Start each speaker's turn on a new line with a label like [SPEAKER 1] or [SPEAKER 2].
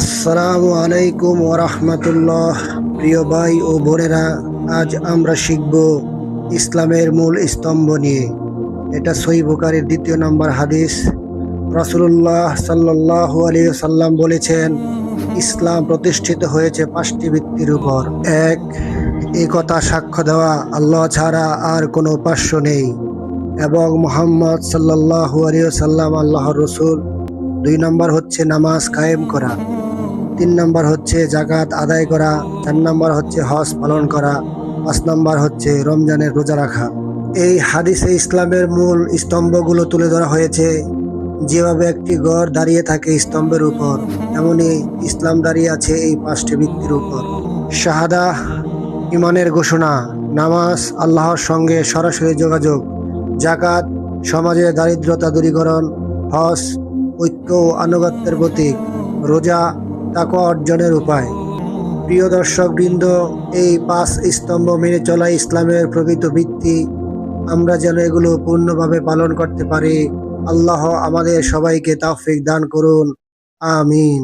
[SPEAKER 1] আসসালামু আলাইকুম ওরহমতুল্লাহ প্রিয় ভাই ও বোনেরা, আজ আমরা শিখব ইসলামের মূল স্তম্ভ নিয়ে। এটা সই দ্বিতীয় নম্বর হাদিস। রাসুল্লাহ সাল্লাহ আলী সাল্লাম বলেছেন, ইসলাম প্রতিষ্ঠিত হয়েছে পাঁচটি ভিত্তির উপর। এক এই কথা সাক্ষ্য দেওয়া, আল্লাহ ছাড়া আর কোনো উপাস্য নেই। এবং মোহাম্মদ সাল্লাহ আলী সাল্লাম আল্লাহর রসুল। দুই নম্বর হচ্ছে নামাজ কায়েম করা। তিন নম্বর হচ্ছে জাকাত আদায় করা, চার নম্বর হচ্ছে হজ পালন করা, পাঁচ নম্বর হচ্ছে রমজানের রোজা রাখা। এই হাদিসে ইসলামের মূল স্তম্ভগুলো তুলে ধরা হয়েছে। যেভাবে একটি গড় দাঁড়িয়ে থাকে স্তম্ভের উপর এমনই ইসলাম দাঁড়িয়ে আছে এই পাঁচটি ভিত্তির উপর। শাহাদা, ইমানের ঘোষণা, নামাজ, আল্লাহর সঙ্গে সরাসরি যোগাযোগ, জাকাত, সমাজের দারিদ্রতা দূরীকরণ, হজ, ঐক্য ও আনুগত্যের প্রতীক, রোজা তাকে অর্জনের উপায়। প্রিয় দর্শক বৃন্দ এই পাঁচ স্তম্ভ মেনে চলা ইসলামের প্রকৃত ভিত্তি, আমরা যেন এগুলো পূর্ণভাবে পালন করতে পারি। আল্লাহ আমাদের সবাইকে তাফিক দান করুন। আমিন।